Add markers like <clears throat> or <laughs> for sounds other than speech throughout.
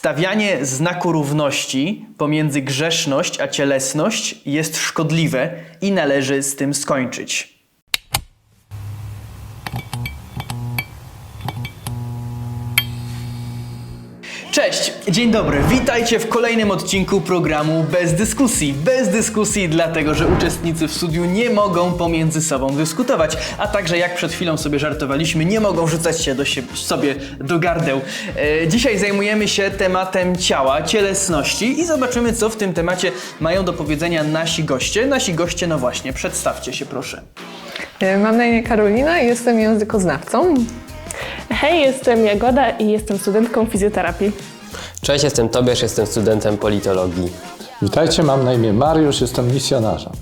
Stawianie znaku równości pomiędzy grzeszność a cielesność jest szkodliwe i należy z tym skończyć. Dzień dobry, witajcie w kolejnym odcinku programu Bez Dyskusji. Bez dyskusji dlatego, że uczestnicy w studiu nie mogą pomiędzy sobą dyskutować, a także jak przed chwilą sobie żartowaliśmy, nie mogą rzucać się do siebie, sobie do gardeł. E, dzisiaj zajmujemy się tematem ciała, cielesności i zobaczymy, co w tym temacie mają do powiedzenia nasi goście. Nasi goście, no właśnie, przedstawcie się proszę. E, Mam na imię Karolina i jestem językoznawcą. Hej, jestem Jagoda i jestem studentką fizjoterapii. Cześć, jestem Tobiasz, jestem studentem politologii. Witajcie, mam na imię Mariusz, jestem misjonarzem.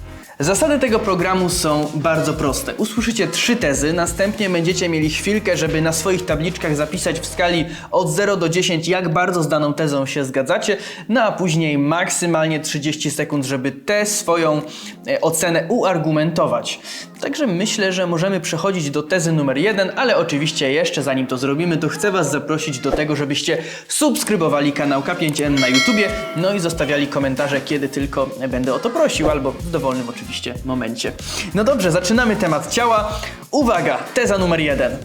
Zasady tego programu są bardzo proste. Usłyszycie trzy tezy, następnie będziecie mieli chwilkę, żeby na swoich tabliczkach zapisać w skali od 0 do 10, jak bardzo z daną tezą się zgadzacie, no a później maksymalnie 30 sekund, żeby tę swoją e, ocenę uargumentować. Także myślę, że możemy przechodzić do tezy numer jeden, ale oczywiście jeszcze zanim to zrobimy, to chcę Was zaprosić do tego, żebyście subskrybowali kanał K5N na YouTubie, no i zostawiali komentarze, kiedy tylko będę o to prosił, albo w dowolnym oczywiście momencie. No dobrze, zaczynamy temat ciała. Uwaga, teza numer jeden.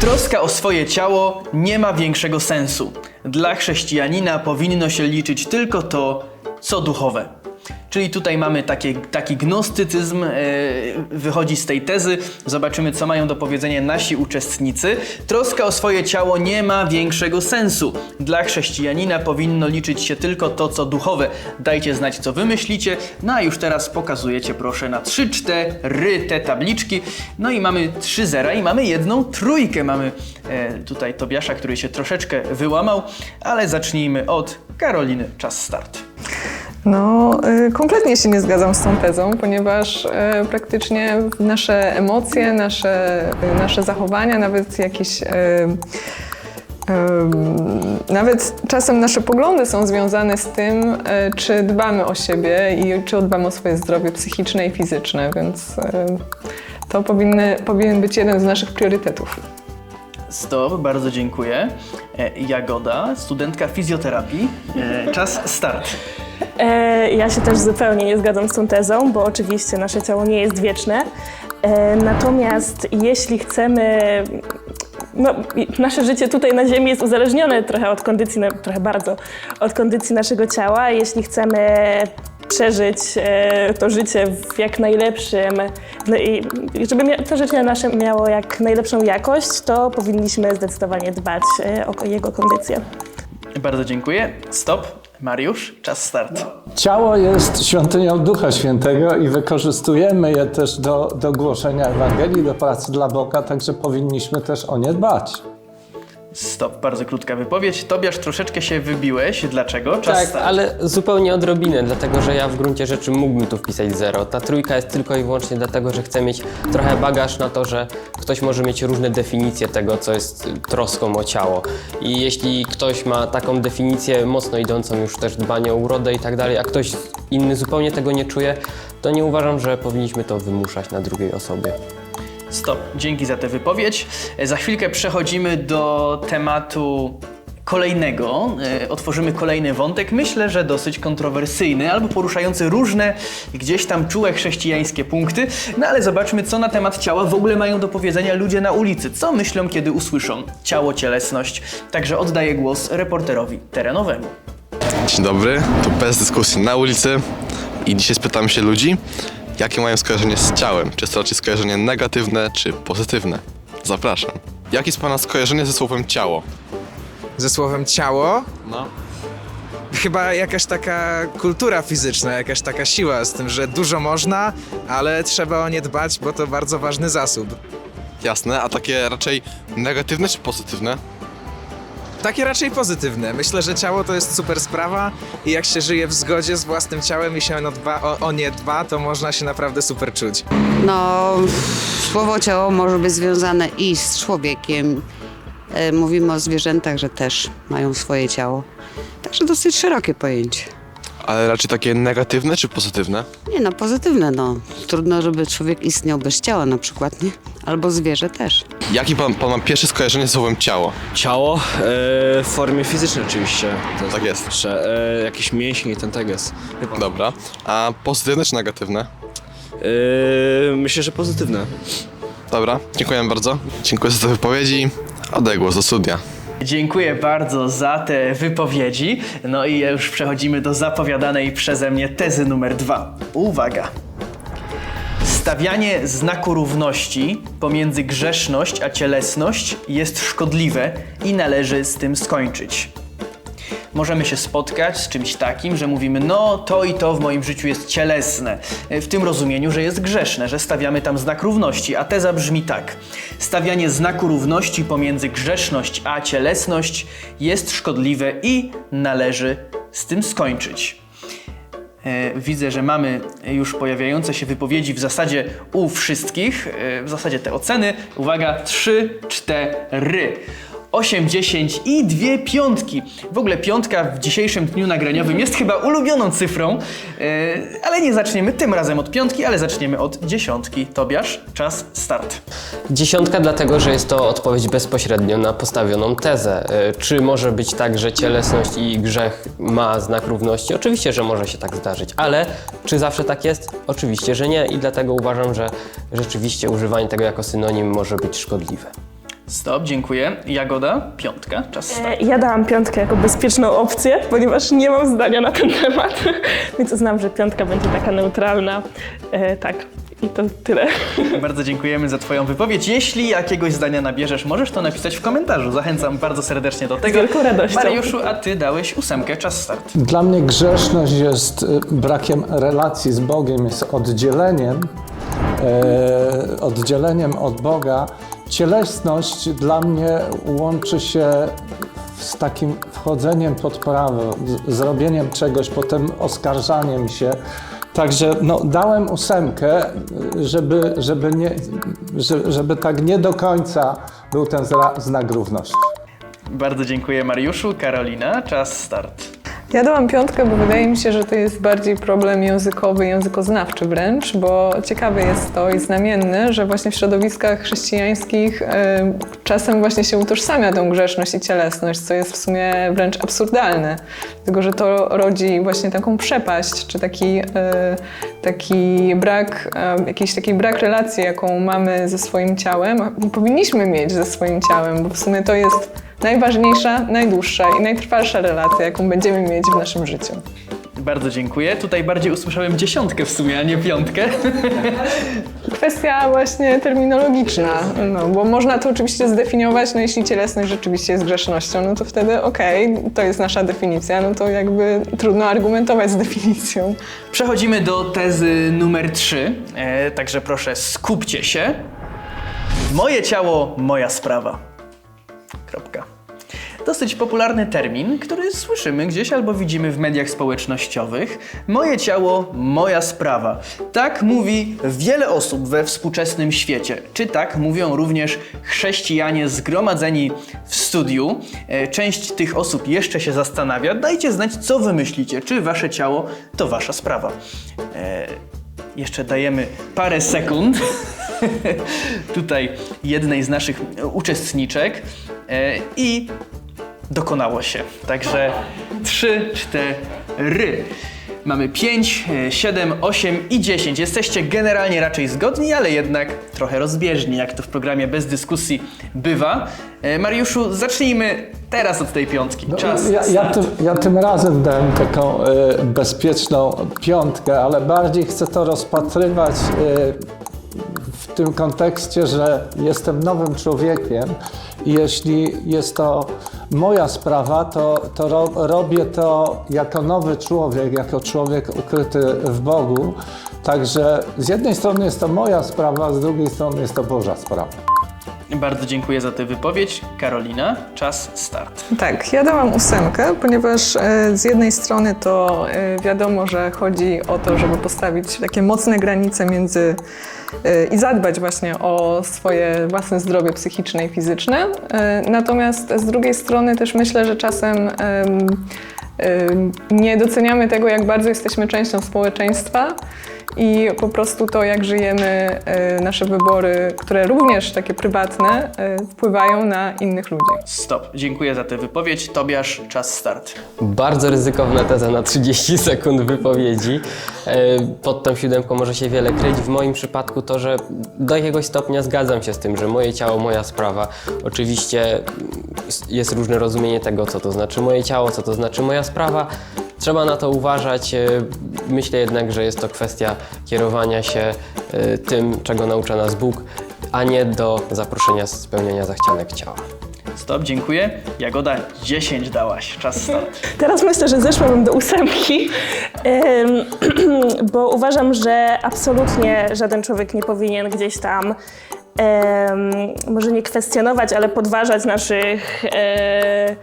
Troska o swoje ciało nie ma większego sensu. Dla chrześcijanina powinno się liczyć tylko to, co duchowe. Czyli tutaj mamy takie, taki gnostycyzm, e, wychodzi z tej tezy. Zobaczymy, co mają do powiedzenia nasi uczestnicy. Troska o swoje ciało nie ma większego sensu. Dla chrześcijanina powinno liczyć się tylko to, co duchowe. Dajcie znać, co wy myślicie. No a już teraz pokazujecie, proszę, na 3-4 te tabliczki. No i mamy 3 zera i mamy jedną trójkę. Mamy e, tutaj Tobiasza, który się troszeczkę wyłamał, ale zacznijmy od Karoliny. Czas start. No, y, kompletnie się nie zgadzam z tą tezą, ponieważ y, praktycznie nasze emocje, nasze, nasze zachowania, nawet jakieś. y, Nawet czasem nasze poglądy są związane z tym, czy dbamy o siebie i czy dbamy o swoje zdrowie psychiczne i fizyczne, więc to powinny, powinien być jeden z naszych priorytetów. Stop, bardzo dziękuję. E, Jagoda, studentka fizjoterapii. E, czas start. E, ja się też zupełnie nie zgadzam z tą tezą, bo oczywiście nasze ciało nie jest wieczne. E, natomiast jeśli chcemy. No, nasze życie tutaj na Ziemi jest uzależnione trochę od kondycji, trochę bardzo od kondycji naszego ciała. Jeśli chcemy przeżyć e, to życie w jak najlepszym, no żeby to życie nasze miało jak najlepszą jakość, to powinniśmy zdecydowanie dbać o jego kondycję. Bardzo dziękuję. Stop. Mariusz, czas start. Ciało jest świątynią Ducha Świętego i wykorzystujemy je też do, do głoszenia Ewangelii, do pracy dla Boga, także powinniśmy też o nie dbać. Stop, bardzo krótka wypowiedź. Tobiasz, troszeczkę się wybiłeś. Dlaczego? Czas Tak, start. ale zupełnie odrobinę, dlatego że ja w gruncie rzeczy mógłbym tu wpisać zero. Ta trójka jest tylko i wyłącznie dlatego, że chcę mieć trochę bagaż na to, że ktoś może mieć różne definicje tego, co jest troską o ciało. I jeśli ktoś ma taką definicję mocno idącą już też dbanie o urodę i tak dalej, a ktoś inny zupełnie tego nie czuje, to nie uważam, że powinniśmy to wymuszać na drugiej osobie. Stop. Dzięki za tę wypowiedź. E, Za chwilkę przechodzimy do tematu kolejnego. E, Otworzymy kolejny wątek, myślę, że dosyć kontrowersyjny, albo poruszający różne gdzieś tam czułe chrześcijańskie punkty. No ale zobaczmy, co na temat ciała w ogóle mają do powiedzenia ludzie na ulicy. Co myślą, kiedy usłyszą ciało, cielesność. Także oddaję głos reporterowi terenowemu. Dzień dobry, tu bez dyskusji na ulicy i dzisiaj spytam się ludzi, jakie mają skojarzenie z ciałem. Czy jest to raczej skojarzenie negatywne, czy pozytywne? Zapraszam. Jakie jest Pana skojarzenie ze słowem ciało? ze słowem ciało. No. Chyba jakaś taka kultura fizyczna, jakaś taka siła z tym, że dużo można, ale trzeba o nie dbać, bo to bardzo ważny zasób. Jasne, a takie raczej negatywne, czy pozytywne? Takie raczej pozytywne. Myślę, że ciało to jest super sprawa i jak się żyje w zgodzie z własnym ciałem i się ono dba, o, o nie dba, to można się naprawdę super czuć. No, słowo ciało może być związane i z człowiekiem. E, Mówimy o zwierzętach, że też mają swoje ciało. Także dosyć szerokie pojęcie. Ale raczej takie negatywne, czy pozytywne? Nie no, pozytywne no. Trudno, żeby człowiek istniał bez ciała na przykład, nie? Albo zwierzę też. Jaki pan, pan ma pierwsze skojarzenie z słowem ciało? Ciało e, w formie fizycznej oczywiście. To Tak jest. Że, e, jakieś mięśnie i ten teges. Dobra. A pozytywne czy negatywne? E, myślę, że pozytywne. Dobra, dziękuję bardzo. Dziękuję za te wypowiedzi. Oddaję głos do studia. Dziękuję bardzo za te wypowiedzi. No i już przechodzimy do zapowiadanej przeze mnie tezy numer dwa. Uwaga! Stawianie znaku równości pomiędzy grzeszność a cielesność jest szkodliwe i należy z tym skończyć. Możemy się spotkać z czymś takim, że mówimy, no to i to w moim życiu jest cielesne, w tym rozumieniu, że jest grzeszne, że stawiamy tam znak równości, a teza brzmi tak. Stawianie znaku równości pomiędzy grzeszność a cielesność jest szkodliwe i należy z tym skończyć. E, Widzę, że mamy już pojawiające się wypowiedzi w zasadzie u wszystkich, e, w zasadzie te oceny. Uwaga, 3, 4. 8, 10 i dwie piątki. W ogóle piątka w dzisiejszym dniu nagraniowym jest chyba ulubioną cyfrą, e, ale nie zaczniemy tym razem od piątki, ale zaczniemy od dziesiątki. Tobiasz, czas start. Dziesiątka dlatego, że jest to odpowiedź bezpośrednio na postawioną tezę. E, Czy może być tak, że cielesność i grzech ma znak równości? Oczywiście, że może się tak zdarzyć, ale czy zawsze tak jest? Oczywiście, że nie i dlatego uważam, że rzeczywiście używanie tego jako synonim może być szkodliwe. Stop, dziękuję. Jagoda, piątka, czas start. E, Ja dałam piątkę jako bezpieczną opcję, ponieważ nie mam zdania na ten temat, <laughs> więc uznam, że piątka będzie taka neutralna. E, tak, i to tyle. <laughs> Bardzo dziękujemy za Twoją wypowiedź. Jeśli jakiegoś zdania nabierzesz, możesz to napisać w komentarzu. Zachęcam bardzo serdecznie do tego. wielką radością. Mariuszu, a Ty dałeś ósemkę, czas start. Dla mnie grzeszność jest y, brakiem relacji z Bogiem, jest oddzieleniem, e, oddzieleniem od Boga. Cielesność dla mnie łączy się z takim wchodzeniem pod prawo, zrobieniem czegoś, potem oskarżaniem się. Także no, dałem ósemkę, żeby, żeby, nie, żeby, tak nie do końca był ten znak równości. Bardzo dziękuję Mariuszu. Karolina, czas start. Ja dałam piątkę, bo wydaje mi się, że to jest bardziej problem językowy, językoznawczy wręcz, bo ciekawe jest to i znamienne, że właśnie w środowiskach chrześcijańskich e, czasem właśnie się utożsamia tą grzeszność i cielesność, co jest w sumie wręcz absurdalne. Dlatego, że to rodzi właśnie taką przepaść, czy taki, e, taki brak, e, jakiś taki brak relacji, jaką mamy ze swoim ciałem, powinniśmy mieć ze swoim ciałem, bo w sumie to jest najważniejsza, najdłuższa i najtrwalsza relacja, jaką będziemy mieć w naszym życiu. Bardzo dziękuję. Tutaj bardziej usłyszałem dziesiątkę w sumie, a nie piątkę. <laughs> Kwestia właśnie terminologiczna, no, bo można to oczywiście zdefiniować, no jeśli cielesność rzeczywiście jest grzesznością, no to wtedy okej, to jest nasza definicja, no to jakby trudno argumentować z definicją. Przechodzimy do tezy numer 3. E, także proszę, skupcie się. Moje ciało, moja sprawa. Kropka. Dosyć popularny termin, który słyszymy gdzieś albo widzimy w mediach społecznościowych. Moje ciało, moja sprawa. Tak mówi wiele osób we współczesnym świecie. Czy tak mówią również chrześcijanie zgromadzeni w studiu? E, Część tych osób jeszcze się zastanawia. Dajcie znać, co wy myślicie. Czy wasze ciało to wasza sprawa? E, jeszcze dajemy parę sekund <laughs> tutaj jednej z naszych uczestniczek e, i dokonało się. Także 3, 4. Mamy 5, 7, 8 i 10. Jesteście generalnie raczej zgodni, ale jednak trochę rozbieżni, jak to w programie bez dyskusji bywa. E, Mariuszu, zacznijmy teraz od tej piątki. Czas. No, Ja, ja, start. tym, ja tym razem dałem taką e, bezpieczną piątkę, ale bardziej chcę to rozpatrywać w tym kontekście, że jestem nowym człowiekiem i jeśli jest to moja sprawa, to, to ro, robię to jako nowy człowiek, jako człowiek ukryty w Bogu. Także z jednej strony jest to moja sprawa, z drugiej strony jest to Boża sprawa. Bardzo dziękuję za tę wypowiedź. Karolina, czas start. Tak, ja dałam ósemkę, ponieważ e, z jednej strony to e, wiadomo, że chodzi o to, żeby postawić takie mocne granice między e, i zadbać właśnie o swoje własne zdrowie psychiczne i fizyczne. Natomiast z drugiej strony też myślę, że czasem em, em, nie doceniamy tego, jak bardzo jesteśmy częścią społeczeństwa i po prostu to, jak żyjemy, e, nasze wybory, które również takie prywatne, e, wpływają na innych ludzi. Stop. Dziękuję za tę wypowiedź. Tobiasz, czas start. Bardzo ryzykowna teza na 30 <laughs> sekund wypowiedzi. E, Pod tą siódemką może się wiele kryć. W moim przypadku to, że do jakiegoś stopnia zgadzam się z tym, że moje ciało, moja sprawa. Oczywiście jest różne rozumienie tego, co to znaczy moje ciało, co to znaczy moja sprawa. Trzeba na to uważać. E, Myślę jednak, że jest to kwestia kierowania się e, tym, czego naucza nas Bóg, a nie do zaproszenia spełniania zachcianek ciała. Stop, dziękuję. Jagoda, 10 dałaś. Czas start. <laughs> Teraz myślę, że zeszłabym do ósemki, em, <clears throat> bo uważam, że absolutnie żaden człowiek nie powinien gdzieś tam może nie kwestionować, ale podważać naszych, e,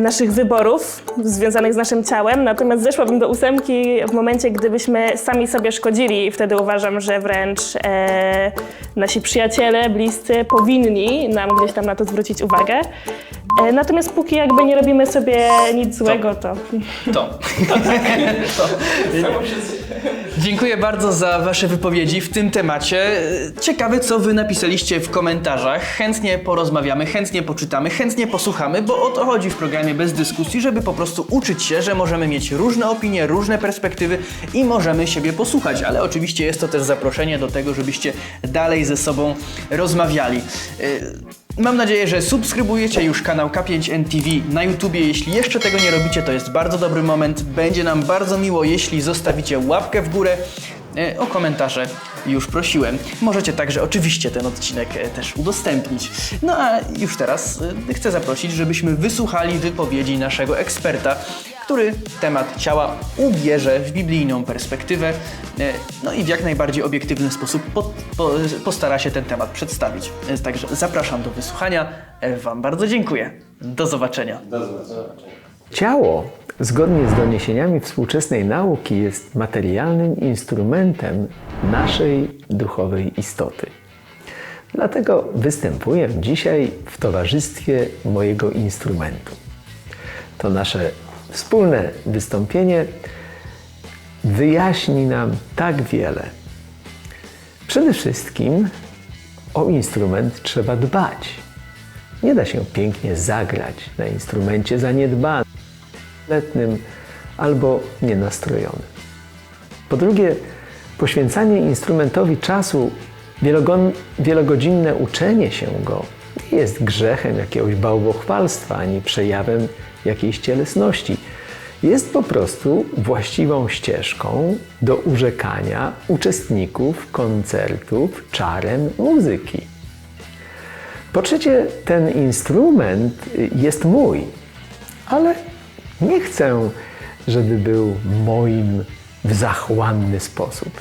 naszych wyborów związanych z naszym ciałem. Natomiast zeszłabym do ósemki w momencie, gdybyśmy sami sobie szkodzili i wtedy uważam, że wręcz e, nasi przyjaciele, bliscy powinni nam gdzieś tam na to zwrócić uwagę. E, Natomiast póki jakby nie robimy sobie nic złego, to To. <laughs> to. Dziękuję bardzo za Wasze wypowiedzi w tym temacie. Ciekawe, co Wy napisaliście w komentarzach. Chętnie porozmawiamy, chętnie poczytamy, chętnie posłuchamy, bo o to chodzi w programie Bez Dyskusji, żeby po prostu uczyć się, że możemy mieć różne opinie, różne perspektywy i możemy siebie posłuchać. Ale oczywiście jest to też zaproszenie do tego, żebyście dalej ze sobą rozmawiali. Y, Mam nadzieję, że subskrybujecie już kanał K5NTV na YouTubie. Jeśli jeszcze tego nie robicie, to jest bardzo dobry moment. Będzie nam bardzo miło, jeśli zostawicie łapkę w górę. E, O komentarze już prosiłem. Możecie także oczywiście ten odcinek e, też udostępnić. No a już teraz e, chcę zaprosić, żebyśmy wysłuchali wypowiedzi naszego eksperta, który temat ciała ubierze w biblijną perspektywę, e, no i w jak najbardziej obiektywny sposób po, po, postara się ten temat przedstawić. E, Także zapraszam do wysłuchania. E, Wam bardzo dziękuję. Do zobaczenia. Ciało, zgodnie z doniesieniami współczesnej nauki, jest materialnym instrumentem naszej duchowej istoty. Dlatego występuję dzisiaj w towarzystwie mojego instrumentu. To nasze wspólne wystąpienie wyjaśni nam tak wiele. Przede wszystkim o instrument trzeba dbać. Nie da się pięknie zagrać na instrumencie zaniedbanym, letnim albo nienastrojonym. Po drugie, poświęcanie instrumentowi czasu, wielogodzinne uczenie się go nie jest grzechem jakiegoś bałwochwalstwa ani przejawem jakiejś cielesności. Jest po prostu właściwą ścieżką do urzekania uczestników koncertów czarem muzyki. Po trzecie, ten instrument jest mój, ale nie chcę, żeby był moim w zachłanny sposób.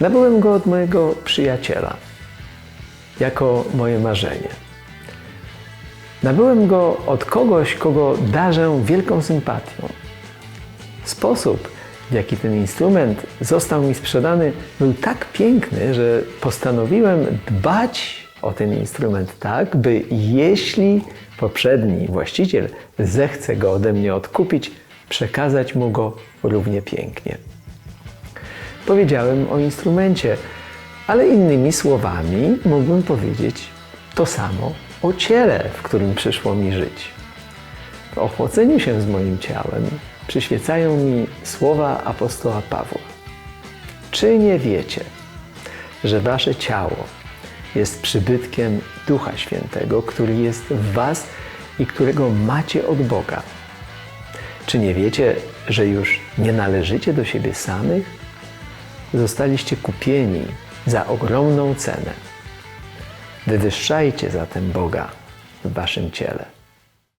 Nabyłem go od mojego przyjaciela, jako moje marzenie. Nabyłem go od kogoś, kogo darzę wielką sympatią. Sposób, w jaki ten instrument został mi sprzedany, był tak piękny, że postanowiłem dbać o ten instrument tak, by jeśli poprzedni właściciel zechce go ode mnie odkupić, przekazać mu go równie pięknie. Powiedziałem o instrumencie, ale innymi słowami mógłbym powiedzieć to samo o ciele, w którym przyszło mi żyć. W ochłodzeniu się z moim ciałem przyświecają mi słowa apostoła Pawła. Czy nie wiecie, że wasze ciało jest przybytkiem Ducha Świętego, który jest w was i którego macie od Boga? Czy nie wiecie, że już nie należycie do siebie samych? Zostaliście kupieni za ogromną cenę. Wywyższajcie zatem Boga w waszym ciele.